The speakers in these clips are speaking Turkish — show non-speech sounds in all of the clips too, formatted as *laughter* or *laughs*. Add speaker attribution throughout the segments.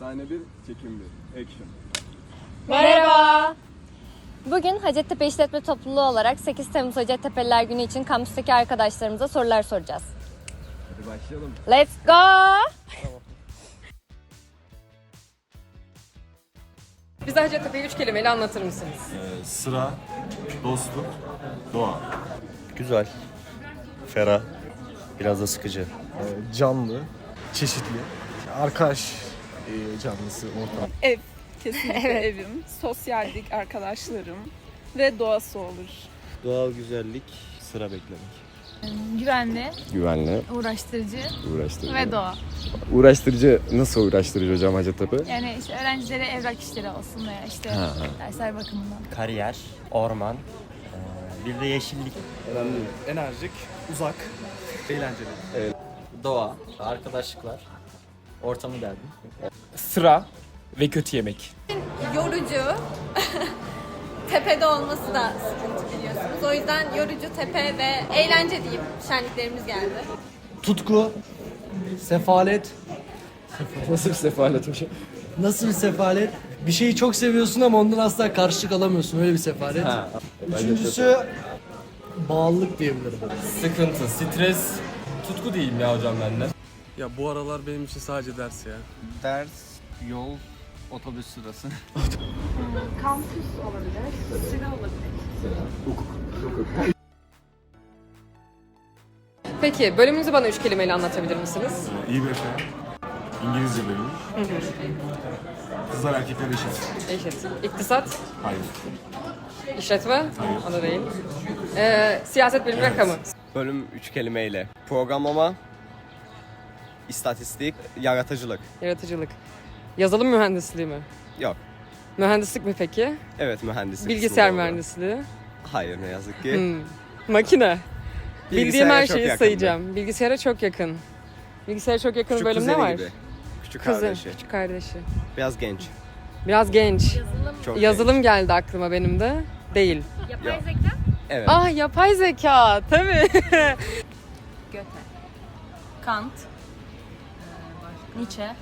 Speaker 1: Sahne 1, çekim 1. Action.
Speaker 2: Merhaba. Bugün Hacettepe İşletme Topluluğu olarak 8 Temmuz Hacettepe'liler Günü için kampüsteki arkadaşlarımıza sorular soracağız.
Speaker 1: Hadi başlayalım.
Speaker 2: Let's go!
Speaker 3: Bize Hacettepe'yi üç kelimeyle anlatır mısınız?
Speaker 4: Sıra, dostluk, doğa.
Speaker 5: Güzel. Ferah. Biraz da sıkıcı.
Speaker 6: canlı, çeşitli, arkadaş e, canlısı ortam. *laughs*
Speaker 7: Ev. Kesinlikle *laughs* evim. Sosyallik, arkadaşlarım ve doğası olur.
Speaker 5: Doğal güzellik, sıra beklemek.
Speaker 8: Güvenli,
Speaker 1: Güvenli,
Speaker 8: uğraştırıcı
Speaker 1: uğraştırıcı.
Speaker 8: ve doğa.
Speaker 1: Uğraştırıcı nasıl uğraştırıcı hocam Hacettepe?
Speaker 8: Yani işte öğrencilere evrak işleri olsun veya işte dersler bakımından.
Speaker 5: Kariyer, orman, eee, bir de yeşillik.
Speaker 6: Enerjik, uzak, eğlenceli.
Speaker 9: Doğa, arkadaşlıklar, ortamı derdim.
Speaker 10: sıra ve kötü yemek.
Speaker 2: Yorucu. *laughs* Tepede olması da sıkıntı biliyorsunuz. O yüzden yorucu tepe ve eğlence diyeyim. Şenliklerimiz geldi.
Speaker 11: Tutku, sefalet. *laughs*
Speaker 1: Nasıl bir sefalet hocam?
Speaker 11: Nasıl bir sefalet? Bir şeyi çok seviyorsun ama ondan asla karşılık alamıyorsun. Öyle bir sefalet. Üçüncüsü bağlılık diyebilirim.
Speaker 10: Sıkıntı, stres, tutku diyeyim ya hocam ben de.
Speaker 6: Ya bu aralar benim için sadece ders ya.
Speaker 9: Ders, yol, otobüs sırası. *laughs*
Speaker 3: Peki bölümünüzü bana üç kelimeyle anlatabilir misiniz?
Speaker 4: İBF, İngilizce bölümü. Kızlar erkekler eşit.
Speaker 3: Eşit. İktisat,
Speaker 4: Hayır.
Speaker 3: işletme,
Speaker 4: Hayır.
Speaker 3: o da değil. Ee, siyaset bilimi ve kamu.
Speaker 1: Bölüm 3 kelimeyle. Programlama, istatistik, yaratıcılık.
Speaker 3: Yaratıcılık. Yazılım mühendisliği mi?
Speaker 1: Yok.
Speaker 3: Mühendislik mi peki?
Speaker 1: Evet mühendislik.
Speaker 3: Bilgisayar
Speaker 1: kısmı doğru.
Speaker 3: mühendisliği.
Speaker 1: Hayır ne yazık ki.
Speaker 3: Hmm. Makine. Bildiğim
Speaker 1: Bilgisayara
Speaker 3: her
Speaker 1: çok
Speaker 3: şeyi
Speaker 1: yakındı.
Speaker 3: sayacağım. Bilgisayara çok yakın. Bilgisayara çok yakın
Speaker 1: Küçük
Speaker 3: bölüm ne
Speaker 1: kuzeni
Speaker 3: var?
Speaker 1: gibi. Küçük
Speaker 3: Kızı,
Speaker 1: kardeşi.
Speaker 3: küçük kardeşi.
Speaker 1: Biraz genç.
Speaker 3: Biraz genç.
Speaker 1: Çok
Speaker 3: Yazılım geldi aklıma benim de. Değil.
Speaker 2: Yapay
Speaker 1: Yok.
Speaker 2: zeka.
Speaker 1: Evet.
Speaker 3: Ah yapay zeka tabii.
Speaker 8: Göte, Kant, Nietzsche,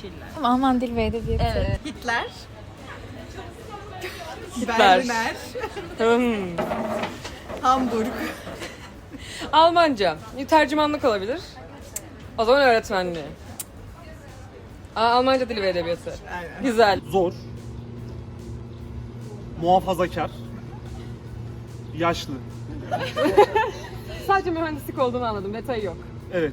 Speaker 8: Schiller. Alman dil ve edebiyatı. Evet.
Speaker 7: Hitler.
Speaker 3: Hitler.
Speaker 7: Berliner.
Speaker 3: Hmm.
Speaker 7: Hamburg.
Speaker 3: Almanca. Tercümanlık olabilir. O zaman öğretmenliği. Aa, Almanca dili ve edebiyatı. Güzel.
Speaker 6: Zor, muhafazakar, yaşlı. *laughs*
Speaker 3: Sadece mühendislik olduğunu anladım. Detayı yok.
Speaker 6: Evet.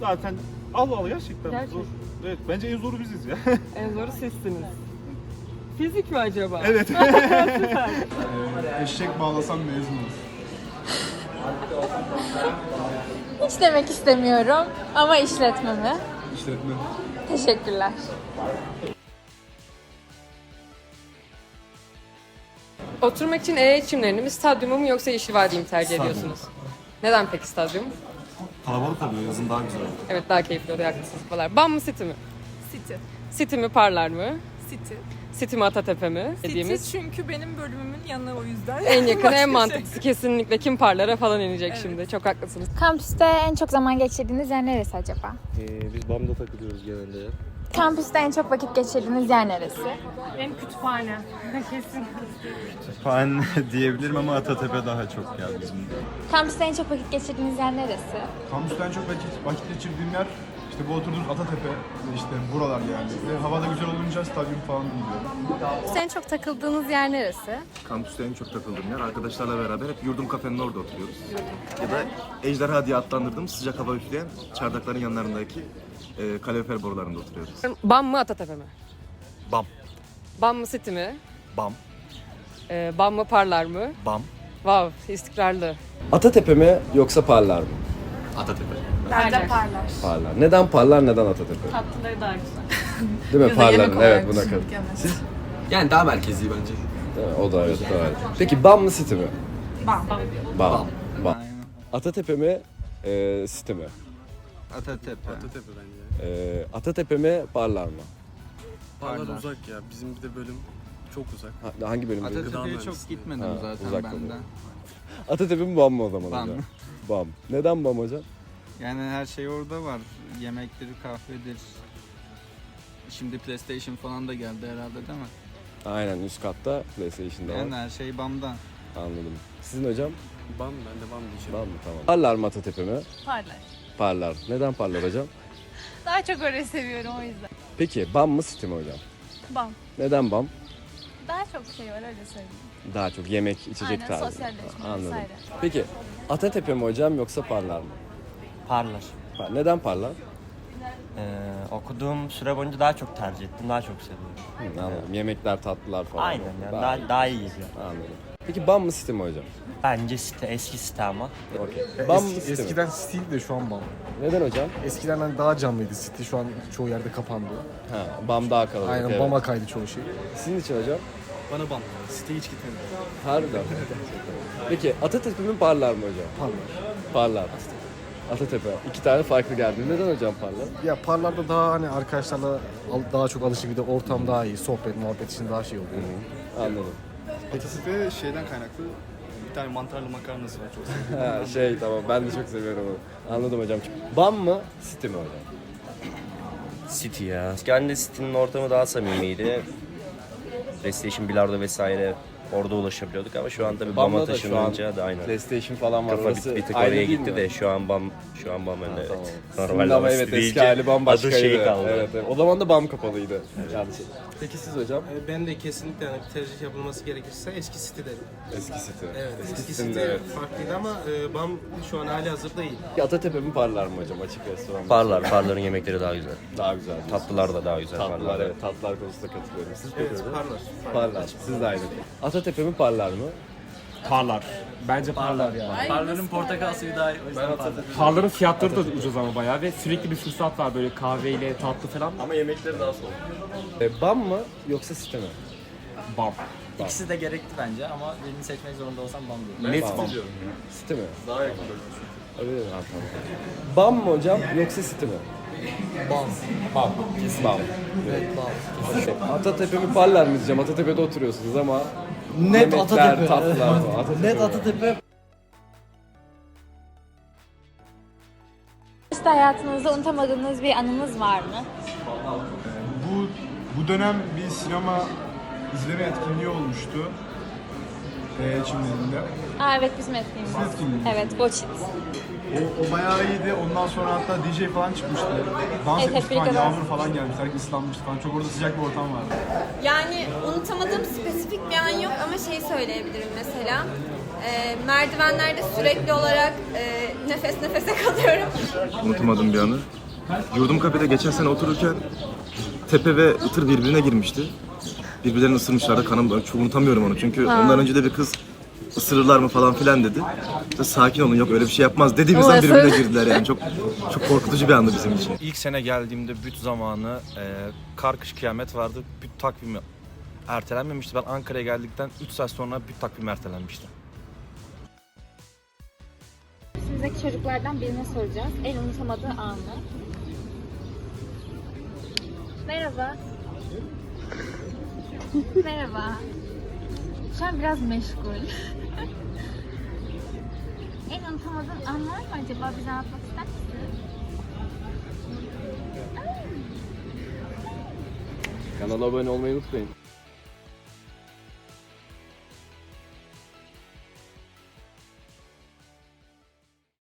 Speaker 6: Zaten Allah Allah gerçekten
Speaker 3: Gerçek.
Speaker 6: zor. Evet bence en zoru biziz ya. *laughs*
Speaker 3: En zoru sizsiniz. Fizik mi acaba?
Speaker 6: evet. *laughs* Eşek bağlasam mezun olur.
Speaker 8: Hiç demek istemiyorum ama işletme mi?
Speaker 6: İşletme.
Speaker 8: Teşekkürler.
Speaker 3: Oturmak için E çimlerini mi, stadyumu mu yoksa yeşil vadiyi mi tercih
Speaker 4: Stadyum.
Speaker 3: ediyorsunuz? Neden peki stadyum?
Speaker 4: Kalabalık oluyor, yazın daha güzel oluyor.
Speaker 3: Evet daha keyifli oluyor haklısınız falan. Bam mı City mi?
Speaker 7: City.
Speaker 3: City mi Parlar mı?
Speaker 7: City.
Speaker 3: City mi Atatepe mi? Dediğimiz
Speaker 7: City çünkü benim bölümümün yanı o yüzden.
Speaker 3: en *laughs* yakın
Speaker 7: Başka
Speaker 3: en
Speaker 7: şey.
Speaker 3: mantıklısı kesinlikle kim Parlar'a falan inecek şimdi. Çok haklısınız.
Speaker 8: Kampüste en çok zaman geçirdiğiniz yer neresi acaba?
Speaker 5: Ee, biz BAM'da takılıyoruz genelde.
Speaker 8: Kampüste en çok vakit geçirdiğiniz yer neresi?
Speaker 4: Kütüphane *laughs* *laughs* diyebilirim ama Atatepe daha çok ya bizim.
Speaker 8: Kampüste en çok vakit geçirdiğiniz yer neresi?
Speaker 6: Kampüsten çok vakit, vakit geçirdiğim yer işte bu oturduğumuz Atatepe işte buralar yani. Ve havada güzel olunca stadyum falan gidiyor.
Speaker 2: En çok takıldığınız yer neresi?
Speaker 4: Kampüste en çok takıldığım yer arkadaşlarla beraber hep yurdum kafenin orada oturuyoruz. Ya da ejderha diye adlandırdığım sıcak hava üfleyen çardakların yanlarındaki e, kalorifer borularında oturuyoruz.
Speaker 3: Bam mı Atatepe mi?
Speaker 4: Bam,
Speaker 3: Bam mı City mi?
Speaker 4: bam,
Speaker 3: Ee, bam mı Parlar mı?
Speaker 4: bam.
Speaker 3: Wow istikrarlı.
Speaker 1: Atatepe mi yoksa Parlar mı?
Speaker 4: Atatepe.
Speaker 8: Bence parlar.
Speaker 1: Parlar. Neden Parlar, neden Atatepe?
Speaker 8: Tatlıları daha güzel. *laughs*
Speaker 1: Değil mi Parlar'ın? Evet buna kadar.
Speaker 10: Yani daha merkezi bence.
Speaker 1: Değil mi? O da evet doğru. Peki Bam mı City mi? Bam. Bam. Bam. Atatepe mi, e, City mi?
Speaker 9: Atatepe.
Speaker 6: Atatepe bence.
Speaker 1: E, Atatepe mi, Parlar mı?
Speaker 6: Parlar uzak ya. Bizim bir de bölüm çok uzak.
Speaker 1: Ha, hangi bölüm?
Speaker 6: Gıda mühendisliği.
Speaker 9: çok gitmedim
Speaker 1: Ha,
Speaker 9: zaten
Speaker 1: uzak
Speaker 9: benden.
Speaker 1: oluyor. Atatepe mi, Bam mı o zaman
Speaker 9: Bam.
Speaker 1: hocam? Bam. Neden Bam hocam?
Speaker 9: Yani her şey orada var. Yemekleri, kahvedir. Şimdi PlayStation falan da geldi herhalde değil mi?
Speaker 1: Aynen üst katta PlayStation'da var.
Speaker 9: Yani her şey BAM'dan.
Speaker 1: Anladım. Sizin hocam?
Speaker 10: Bam ben de bam diyeceğim.
Speaker 1: Var mı? Tamam. Parlar mı Atatepe mi?
Speaker 8: Parlar.
Speaker 1: Parlar. Neden parlar hocam?
Speaker 8: Daha çok öyle seviyorum o yüzden.
Speaker 1: Peki BAM mı City mi hocam?
Speaker 8: Bam.
Speaker 1: Neden BAM?
Speaker 8: Daha çok şey var öyle söyleyeyim.
Speaker 1: Daha çok yemek, içecek
Speaker 8: Aynen
Speaker 1: tarzı.
Speaker 8: sosyalleşme
Speaker 1: Anladım.
Speaker 8: vesaire.
Speaker 1: Peki Atatepe mi hocam yoksa Parlar mı?
Speaker 5: Parlar.
Speaker 1: Pa- Neden Parlar?
Speaker 5: Ee, okuduğum süre boyunca daha çok tercih ettim. Daha çok seviyorum.
Speaker 1: Hı, anladım. Yemekler, tatlılar falan.
Speaker 5: Aynen yani daha, daha iyi geliyor.
Speaker 1: Anladım. Peki BAM mı City mi hocam?
Speaker 5: Bence site, eski site ama.
Speaker 1: Okey. BAM mı mi?
Speaker 6: Eskiden Steel de şu an BAM.
Speaker 1: Neden hocam?
Speaker 6: Eskiden hani daha canlıydı City şu an çoğu yerde kapandı.
Speaker 1: Ha, BAM daha kalabalık.
Speaker 6: Aynen
Speaker 1: evet.
Speaker 6: BAM'a kaydı çoğu şey.
Speaker 1: Sizin için hocam?
Speaker 6: Bana BAM. City hiç gitmedim.
Speaker 1: Harbiden. Peki mi Parlar mı hocam?
Speaker 6: Parlar.
Speaker 1: Parlar. Atatepe. İki tane farklı geldi. Neden hocam Parlar?
Speaker 6: Ya parlarda daha hani arkadaşlarla al- daha çok alışık bir de ortam daha iyi. Sohbet, muhabbet için daha şey oluyor.
Speaker 1: Anladım.
Speaker 6: Atasepe şeyden kaynaklı bir tane mantarlı makarnası var çok.
Speaker 1: Ha, şey tamam ben de çok seviyorum onu. Anladım hocam. BAM mı City mi hocam?
Speaker 5: City ya. Kendi City'nin ortamı daha samimiydi. PlayStation, bilardo vesaire orada ulaşabiliyorduk ama şu an tabii BAM'a
Speaker 1: BAM'da da şu an
Speaker 5: taşınınca da aynen.
Speaker 1: PlayStation falan var.
Speaker 5: Kafa bir,
Speaker 1: Orası
Speaker 5: bir tık
Speaker 1: ayrı
Speaker 5: oraya
Speaker 1: değil
Speaker 5: gitti
Speaker 1: mi?
Speaker 5: de şu an BAM şu an BAM önde
Speaker 1: Tamam.
Speaker 5: evet.
Speaker 1: Sizin ama evet eski hali bambaşkaydı.
Speaker 5: Adı şey kaldı.
Speaker 1: Evet, evet. O zaman da BAM kapalıydı. Yanlış. Peki siz hocam?
Speaker 11: Ben de kesinlikle hani bir tercih yapılması gerekirse eski City derim.
Speaker 1: Eski City.
Speaker 11: Evet, eski
Speaker 1: City'nin
Speaker 11: City
Speaker 1: de evet.
Speaker 11: farklıydı ama e, BAM şu an hali hazırda iyi.
Speaker 1: Atatepe mi Parlar mı hocam açık restoran? mı?
Speaker 5: Parlar, parların yemekleri daha güzel.
Speaker 1: Daha güzel.
Speaker 5: Tatlılar da daha güzel.
Speaker 1: Tatlılar
Speaker 5: parlar.
Speaker 1: evet. Tatlılar konusunda katılıyorum. Siz peki
Speaker 11: Evet,
Speaker 1: hocam?
Speaker 11: parlar.
Speaker 1: Parlar. Siz de aynı. Atatepe mi Parlar mı?
Speaker 10: Parlar. Bence parlar yani.
Speaker 9: Parların portakal suyu daha o yüzden
Speaker 10: Parların fiyatları da ucuz ama bayağı ve sürekli bir fırsat var böyle kahveyle tatlı falan.
Speaker 1: Ama yemekleri daha soğuk. E, BAM mı yoksa City mi?
Speaker 10: Bam.
Speaker 9: İkisi de gerekli bence ama birini seçmek zorunda olsam BAM diyorum.
Speaker 10: Net bam.
Speaker 1: City mi? Daha yakın. Öyle mi? Ha, tamam. BAM mı hocam yoksa City mi?
Speaker 11: BAM.
Speaker 1: BAM. BAM.
Speaker 11: Evet BAM.
Speaker 1: Atatepe mi Parlar mı diyeceğim. Atatepe'de oturuyorsunuz ama
Speaker 11: Net
Speaker 1: Yemekler,
Speaker 11: Atatepe.
Speaker 1: falan. Atatepe
Speaker 11: Net
Speaker 1: mi?
Speaker 11: Atatepe.
Speaker 2: İşte hayatınızda unutamadığınız bir anınız var mı?
Speaker 6: Bu bu dönem bir sinema izleme etkinliği olmuştu. Ee, Çimlerinde.
Speaker 2: Aa evet bizim etkinliğimiz.
Speaker 6: Sizin etkinliğiniz.
Speaker 2: Evet, Boçit.
Speaker 6: O, o bayağı iyiydi. Ondan sonra hatta DJ falan çıkmıştı. Dans
Speaker 2: Evet,
Speaker 6: etmiş
Speaker 2: hep
Speaker 6: falan,
Speaker 2: birlikte dans.
Speaker 6: yağmur falan gelmiş. Herkes ıslanmıştı falan. Çok orada sıcak bir ortam vardı.
Speaker 12: Yani unutamadığım spesifik bir an ama şeyi söyleyebilirim mesela. Ee, merdivenlerde sürekli olarak e, nefes nefese *laughs* kalıyorum.
Speaker 4: Unutamadığım bir anı. Yurdum kafede geçen sene otururken Tepe ve Itır birbirine girmişti. Birbirlerini ısırmışlardı. Kanım ben çok unutamıyorum onu. Çünkü ondan önce de bir kız ısırırlar mı falan filan dedi. İşte sakin olun yok öyle bir şey yapmaz dediğimizden
Speaker 2: Ama
Speaker 4: birbirine
Speaker 2: ısır-
Speaker 4: girdiler yani. Çok çok korkutucu bir andı bizim için.
Speaker 13: İlk sene geldiğimde büt zamanı e, kar kış kıyamet vardı. Büt takvimi ertelenmemişti. Ben Ankara'ya geldikten 3 saat sonra büt takvimi ertelenmişti.
Speaker 2: Sizdeki çocuklardan birine soracağız. En unutamadığı anı. Merhaba. *laughs* Merhaba. Şu an biraz meşgul. *laughs* en unutamadığın an var mı acaba? Bize anlatmak ister misin?
Speaker 1: Kanala abone olmayı unutmayın.